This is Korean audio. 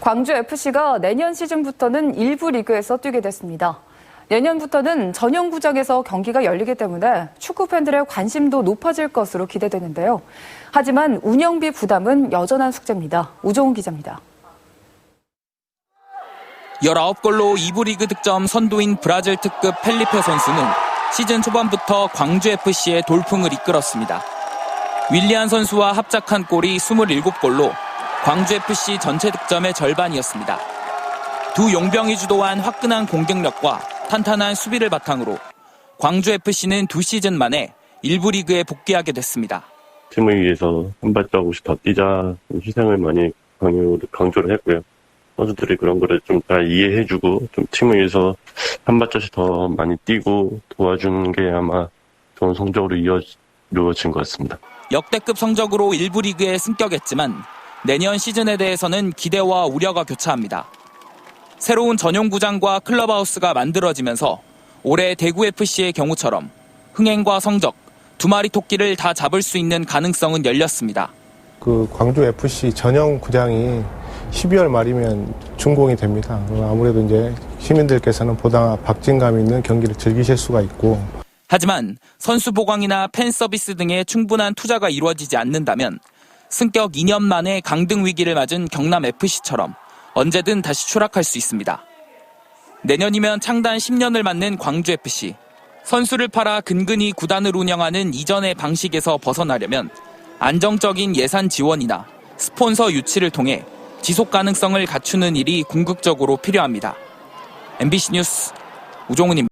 광주 FC가 내년 시즌부터는 일부 리그에서 뛰게 됐습니다. 내년부터는 전용 구장에서 경기가 열리기 때문에 축구 팬들의 관심도 높아질 것으로 기대되는데요. 하지만 운영비 부담은 여전한 숙제입니다. 우종훈 기자입니다. 19골로 2부 리그 득점 선두인 브라질 특급 펠리페 선수는 시즌 초반부터 광주FC의 돌풍을 이끌었습니다. 윌리안 선수와 합작한 골이 27골로 광주FC 전체 득점의 절반이었습니다. 두 용병이 주도한 화끈한 공격력과 탄탄한 수비를 바탕으로 광주FC는 두 시즌 만에 1부 리그에 복귀하게 됐습니다. 팀을 위해서 한 발자국씩 더 뛰자 희생을 많이 강요, 강조를 했고요. 선수들이 그런 거를 좀 잘 이해해주고 좀 팀을 위해서 한 발자씩 더 많이 뛰고 도와주는 게 아마 좋은 성적으로 이어진 것 같습니다. 역대급 성적으로 1부 리그에 승격했지만 내년 시즌에 대해서는 기대와 우려가 교차합니다. 새로운 전용 구장과 클럽하우스가 만들어지면서 올해 대구FC의 경우처럼 흥행과 성적, 두 마리 토끼를 다 잡을 수 있는 가능성은 열렸습니다. 그 광주 FC 전용 구장이 12월 말이면 준공이 됩니다. 아무래도 이제 시민들께서는 보다 박진감 있는 경기를 즐기실 수가 있고 하지만 선수 보강이나 팬 서비스 등의 충분한 투자가 이루어지지 않는다면 승격 2년 만에 강등 위기를 맞은 경남 FC처럼 언제든 다시 추락할 수 있습니다. 내년이면 창단 10년을 맞는 광주 FC. 선수를 팔아 근근히 구단을 운영하는 이전의 방식에서 벗어나려면 안정적인 예산 지원이나 스폰서 유치를 통해 지속 가능성을 갖추는 일이 궁극적으로 필요합니다. MBC 뉴스 우종훈입니다.